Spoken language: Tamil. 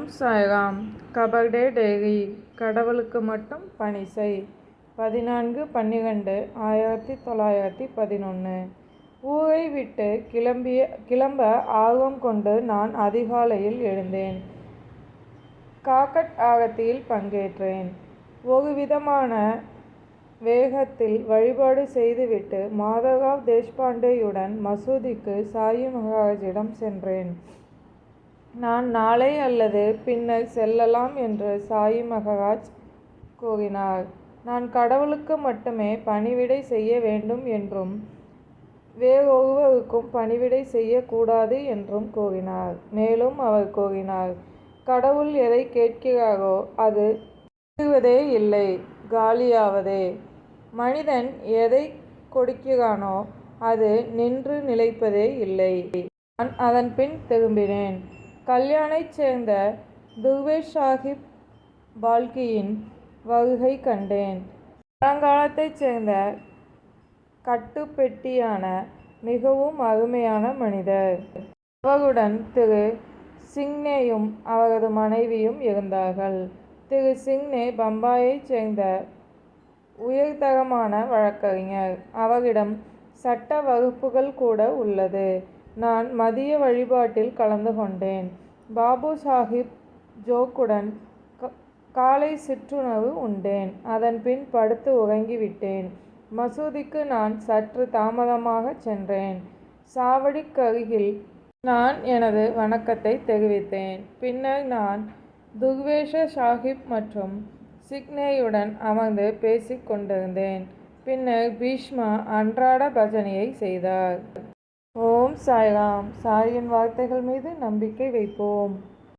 ஓம் சாய்ராம். கபர்டே டெய்ரி கடவுளுக்கு மட்டும் பணி செய். பதினான்கு பன்னிரெண்டு ஆயிரத்தி தொள்ளாயிரத்தி பதினொன்று ஊரை விட்டு கிளம்பிய கிளம்ப ஆர்வம் கொண்டு நான் அதிகாலையில் எழுந்தேன். காக்கட் ஆகத்தியில் பங்கேற்றேன். ஒரு விதமான வேகத்தில் வழிபாடு செய்துவிட்டு மாதவராவ் தேஷ்பாண்டேயுடன் மசூதிக்கு சாயி மகாராஜிடம் சென்றேன். நான் நாளை அல்லது பின்னர் செல்லலாம் என்று சாயி மகராஜ் கூறினார். நான் கடவுளுக்கு மட்டுமே பணிவிடை செய்ய வேண்டும் என்றும் வேறொருவருக்கும் பணிவிடை செய்யக்கூடாது என்றும் கூறினார். மேலும் அவர் கூறினார் கடவுள் எதை கேட்கிறாரோ அது தீர்வதே இல்லை காலியாவதே. மனிதன் எதை கொடுக்கிறானோ அது நின்று நிலைப்பதே இல்லை. நான் அதன் பின் திரும்பினேன். கல்யாணைச் சேர்ந்த துர்வேஷ் சாஹிப் பால்கியின் வருகை கண்டேன். பழங்காலத்தைச் சேர்ந்த கட்டுப்பெட்டியான மிகவும் அருமையான மனிதர். அவருடன் திரு. சிங்னேயும் அவரது மனைவியும் இருந்தார்கள். திரு. சிங்னே பம்பாயைச் சேர்ந்த உயர்தரமான வழக்கறிஞர். அவரிடம் சட்ட வகுப்புகள் கூட உள்ளது. நான் மதிய வழிபாட்டில் கலந்து கொண்டேன். பாபு சாஹிப் ஜோக்குடன் காலை சிற்றுணவு உண்டேன். அதன் பின் படுத்து உறங்கிவிட்டேன் மசூதிக்கு நான் சற்று தாமதமாக சென்றேன். சாவடிக்கருகில் நான் எனது வணக்கத்தை தெரிவித்தேன். பின்னர் நான் துர்வேஷ சாஹிப் மற்றும் சிக்னேயுடன் அமர்ந்து பேசிக் கொண்டிருந்தேன். பின்னர் பீஷ்மா அன்றாட பஜனையை செய்தார். ஓம் சாய்ராம். சாயின் வார்த்தைகள் மீது நம்பிக்கை வைப்போம்.